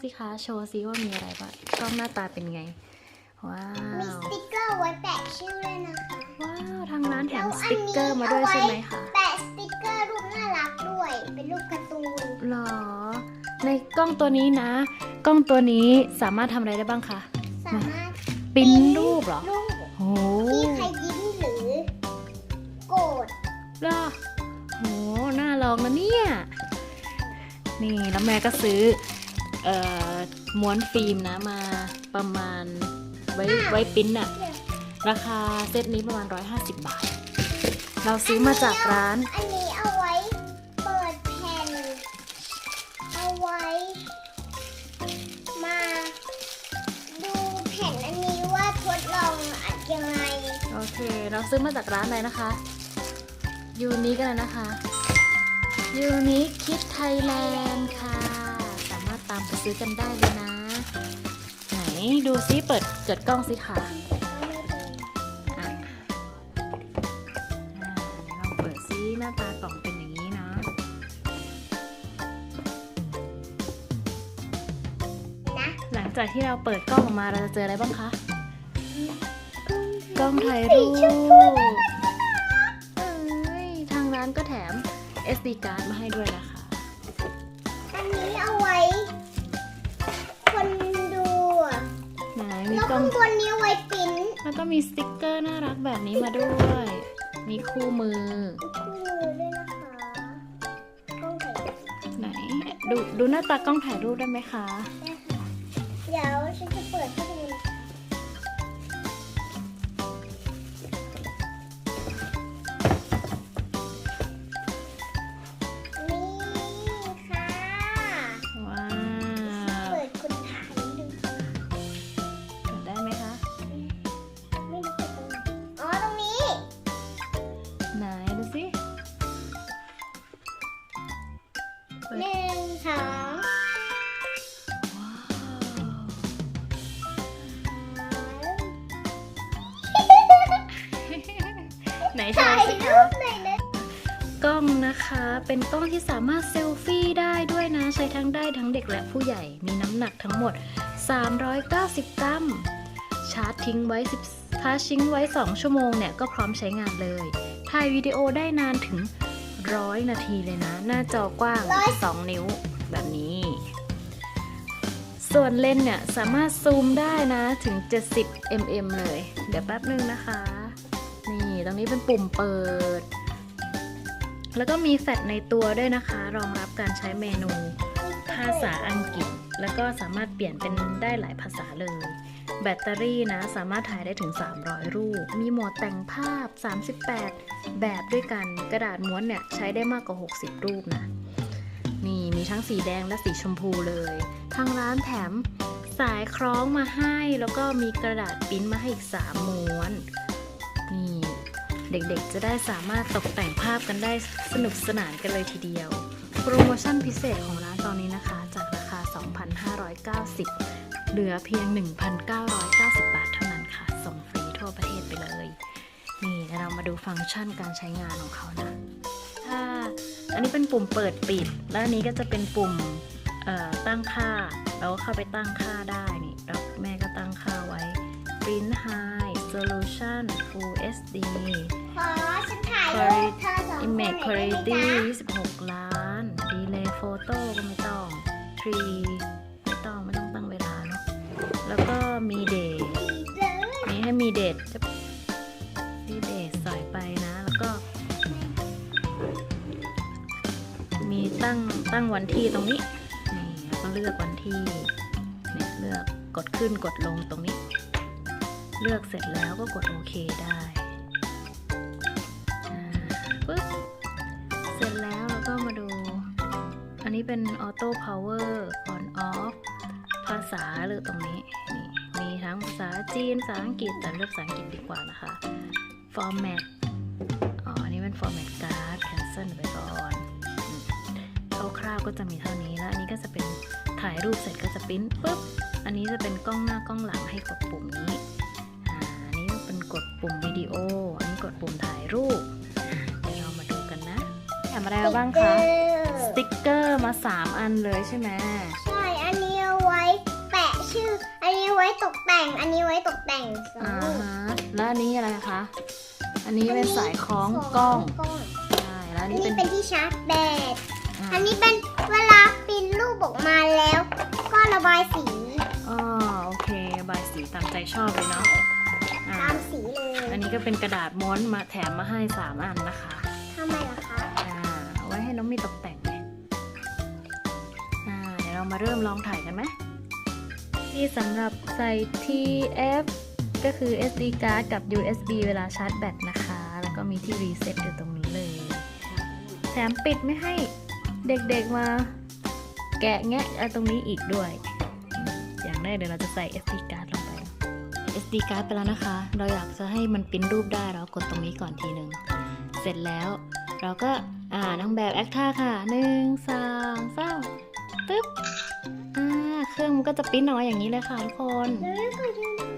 ไหนดูกล้องสิคะ โชว์ซิว่ามีอะไรบ้างกล้องหน้าตาเป็นไง ว้ามีวสติกเกอร์ไว้แปะชื่อด้วยนะคะ ว้าวทางร้านแถมสติกเกอร์มาด้วยใช่ไหมคะ แปะสติกเกอร์รูปน่ารักด้วย เป็นรูปการ์ตูนหรอ ในกล้องตัวนี้นะ กล้องตัวนี้สามารถทำอะไรได้บ้างคะ สามารถปริ้นรูปเหรอ รูปโอ้ที่ใครยิ้มหรือ โกรธเหรอโหน่าลองนะเนี่ย นี่แล้วแม่ก็ซื้อเอ่อ ม้วนฟิล์มนะมาประมาณไว้ไว้ปริ้นอะราคาเซตนี้ประมาณ 150 บาท เราซื้อมาจากร้าน อันนี้เอาไว้เปิดแผ่น เอาไว้ มาดูแผ่นอันนี้ว่าทดลองอัดยังไง โอเค เราซื้อมาจากร้านอะไรนะคะ ยูนิกันเลยนะคะ ยูนิคิดไทยแลนด์ค่ะ ซื้อกันได้เลยนะ ไหนดูซิเปิดเกิดกล้องสิค่ะอะอ่าเดี๋ยวลองเปิดซิหน้าตากล่องเป็นอย่างนี้เนาะนะหลังจากที่เราเปิดกล้องออกมาเราจะเจออะไรบ้างคะกล้องถ่ายรูปเอ้ยทางร้านก็แถม SD card มาให้ด้วยนะคะ อันนี้เอาไว้คน นมีแล้วกล้อข้างงบนนี้เอาไว้ปริ้นแล้วก็มีสติกเกอร์น่ารักแบบนี้มาด้วย มีคู่มือ คู่มือด้วยนะคะกล้องถ่ายรูปไหน ดูดูหน้าตากล้องถ่ายรูปได้ไหมคะนะคะเดี๋ยวฉันจะเปิดให้ เปิดหนึ่งสองว้าวไหนโชถ่ายว์สิรูคะปหน่อยนะกล้องนะคะ เป็นกล้องที่สามารถเซลฟี่ได้ด้วยนะ ใช้ทั้งได้ทั้งเด็กและผู้ใหญ่มีน้ำหนักทั้งหมด 390 กรัม ชาร์จทิ้งไว้10ชาร์จทิ้งไว้ 2 ชั่วโมงเนี่ย ก็พร้อมใช้งานเลย ถ่ายวิดีโอได้นานถึง 100นาทีเลยนะ หน้าจอกว้าง 2 นิ้วแบบนี้ ส่วนเลนส์เนี่ยสามารถซูมได้นะถึง 70 mm เลย เดี๋ยวแป๊บนึงนะคะ นี่ตรงนี้เป็นปุ่มเปิด แล้วก็มีแฟลชในตัวด้วยนะคะ รองรับการใช้เมนู ภาษาอังกฤษ แล้วก็สามารถเปลี่ยนเป็นได้หลายภาษาเลย แบตเตอรี่นะ สามารถถ่ายได้ถึง 300 รูป มีโหมดแต่งภาพ 38 แบบด้วยกันกระดาษม้วนเนี่ย ใช้ได้มากกว่า 60 รูปนะ นี่มีทั้งสีแดงและสีชมพูเลย ทางร้านแถมสายคล้องมาให้ แล้วก็มีกระดาษปิ้นมาให้อีก 3 ม้วน นี่ เด็กๆจะได้สามารถตกแต่งภาพกันได้สนุกสนานกันเลยทีเดียว โปรโมชั่นพิเศษของร้านตอนนี้นะคะ จากราคา 2,590 เหลือเพียง 1,990 บาทเท่านั้นค่ะ ส่งฟรีทั่วประเทศไปเลย นี่เรามาดูฟังก์ชันการใช้งานของเขานะ ถ้าอันนี้เป็นปุ่มเปิดปิด แล้วอันนี้ก็จะเป็นปุ่มตั้งค่า เราก็เข้าไปตั้งค่าได้นี่เราแม่ก็ตั้งค่าไว้ Print High Resolution Full HD ขอฉันถ่าย Image Quality 26 ล้าน Delay Photo ก็ไม่ต้อง 3 มีเดทนี่ให้มีเดทจะมีเดทใส่ไปนะ แล้วก็ มีตั้งตั้งวันที่ตรงนี้ นี่แล้วก็เลือกวันที่ เนี่ยเลือกกดขึ้นกดลงตรงนี้ เลือกเสร็จแล้วก็กดโอเคได้อ่าปึ๊บ เสร็จแล้วเราก็มาดู อันนี้เป็นออโต้พาวเวอร์ on off ภาษาเลือตรงนี้ นี่ มีทั้งภาษาจีนภาษาอังกฤษแต่เลือกภาษาอังกฤษดีกว่านะคะ format อ๋ออันนี้เป็น format card cancel ไปก่อนอืมคร่าวๆก็จะมีเท่านี้แล้วอันนี้ก็จะเป็นถ่ายรูปเสร็จก็จะปริ้นปุ๊บอันนี้จะเป็นกล้องหน้ากล้องหลังให้กดปุ่มนี้อ่าอันนี้เป็นกดปุ่มวิดีโอ อันนี้กดปุ่มถ่ายรูปอ่าเดี๋ยวเรามาดูกันนะแถมอะไรมาบ้างคะสติกเกอร์มา 3 อันเลยใช่ไหมใช่ไว้แปะชื่ออั นนี้ไว้ตกแต่ง อันนี้ไว้ตกแต่งสองอ่าลูกฮะแล้วอันนี้อะไรคะ อันนี้เป็นสายคล้องกล้องกล้อง ใช่ แล้วอัอันนนี้นี้เป็นเป็นที่ชาร์จแบตอ่าอันนี้เป็นเวลาปริ้นรูปออกมาแล้ว ก็ระบายสีอ๋อโอเคบายสีตามใจชอบเลยเนาะอ่าตามสีเลยอันนี้ก็เป็นกระดาษม้วนมาแถมมาให้สามอันนะคะ ทำไมล่ะคะ อ่าเอาไว้ให้น้องมีตกแต่งไงอ่าเดี๋ยวเรามาเริ่มลองถ่ายกันไหม ที่สำหรับใส่ TF ก็คือ SD card กับ USB เวลาชาร์จแบตนะคะ แล้วก็มีที่รีเซ็ตอยู่ตรงนี้เลย แถมปิดไม่ให้เด็กๆมาแกะแงะตรงนี้อีกด้วย อย่างแรกเดี๋ยวเราจะใส่ SD card ลงไป SD card ไปแล้วนะคะ เราอยากจะให้มันปิ้นรูปได้เรากดตรงนี้ก่อนทีหนึ่ง เสร็จแล้วเราก็อ่านางแบบแอคท่าค่ะหนึ่งสองสามตึ๊บ เครื่องมันก็จะปิ้นออกมาอย่างนี้เลยค่ะทุกคน เดี๋ยวก่อนดูหน่อ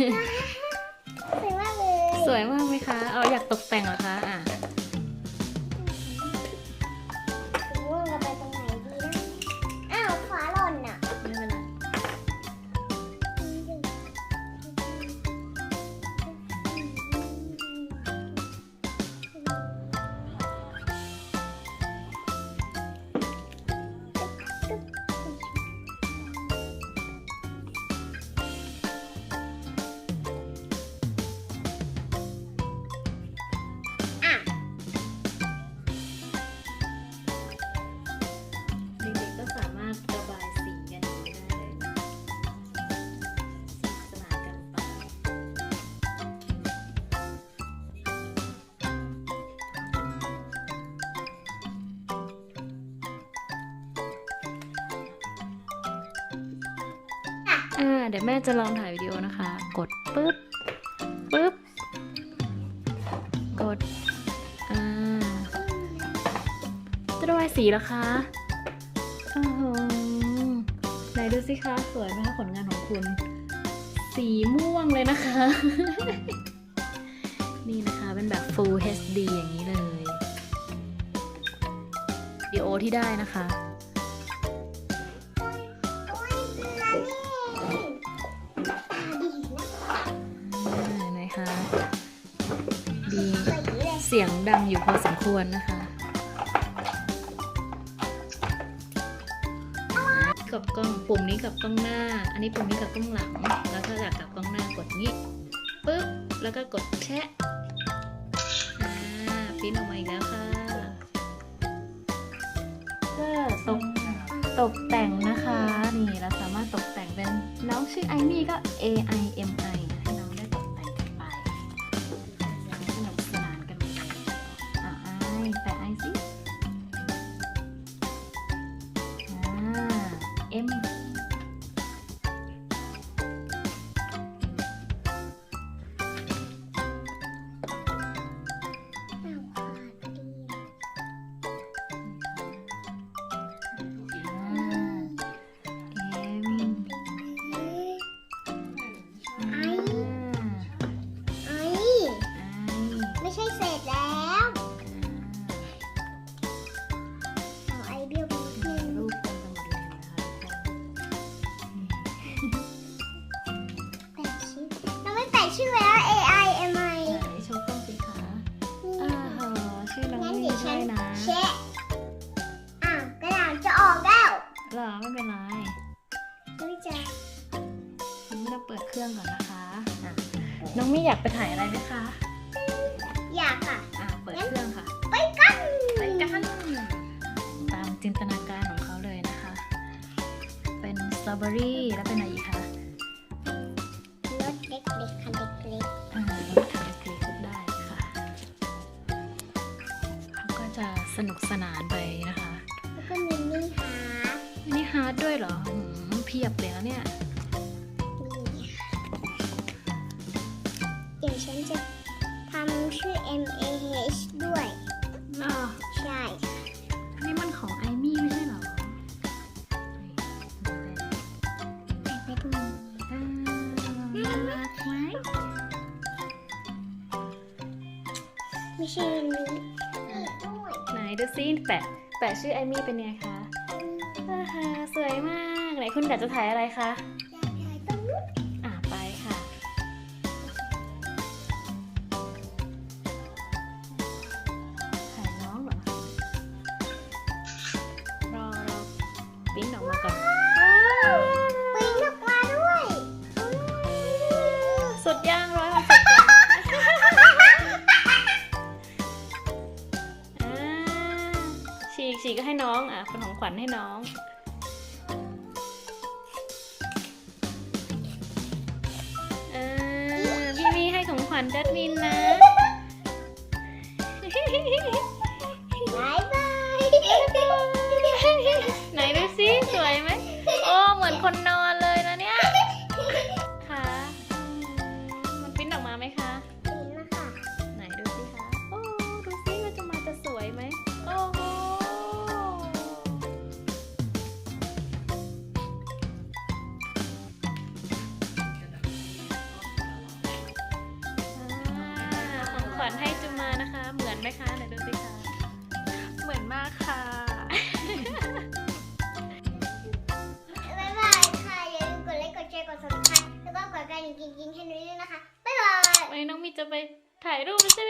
สวยมากเลยสวยมากไหมคะ เอาอยากตกแต่งเหรอ อะอ่าเดี๋ยวแม่จะลองถ่ายวิดีโอนะคะ กดปึ๊บปึ๊บ กด อ่า จะระบายสีเหรอคะโอ้โหไหนดูสิคะ สวยไหมคะผลงานของคุณ สีม่วงเลยนะคะ นี่นะคะเป็นแบบ Full HD อย่างนี้เลยวิดีโอที่ได้นะคะ เสียงดังอยู่พอสมควรนะคะ กับกล้องปุ่มนี้กับกล้องหน้า อันนี้ปุ่มนี้กับกล้องหลัง แล้วก็จากกับกล้องหน้ากดงี้ปึ๊บ แล้วก็กดแชะอ่าปริ้นออกมาอีกแล้วค่ะ ก็ตกตกแต่งนะคะ นี่เราสามารถตกแต่งเป็นน้องชื่อไอมี่ก็ A I M I ไปถ่ายอะไรไหมคะ อยากอะ อะเปิดเครื่องค่ะ ไปกันไปกันตามจินตนาการของเขาเลยนะคะ เป็นสตรอเบอรี่แล้วเป็นอะไรอีกคะรถเล็กๆคันเล็กอ่ารถถังเล็กๆได้ค่ะเขาก็จะสนุกสนานไปนะคะ ๆแล้วก็มินิฮาร์ดอันนี่ฮาร์ดด้วยเหรอหืมเพียบเลยนะเนี่ย ฉันจะทำชื่อ M A H ด้วยอ๋อใช่อันนี้มันของไอมี่ไม่ใช่เหรอไปดูอ่าน่ารักไหมไม่ใช่อันนี้อีกด้วยไหนดูซิแปะแปะชื่อไอมี่เป็นไงคะอ่าฮะสวยมาก ไหนคุณกะจะถ่ายอะไรคะ ขวัญให้น้อง เออพี่มีให้ของขวัญจัดมินนะ จะไปถ่ายรูปใช่ไหมคะไปค่ะ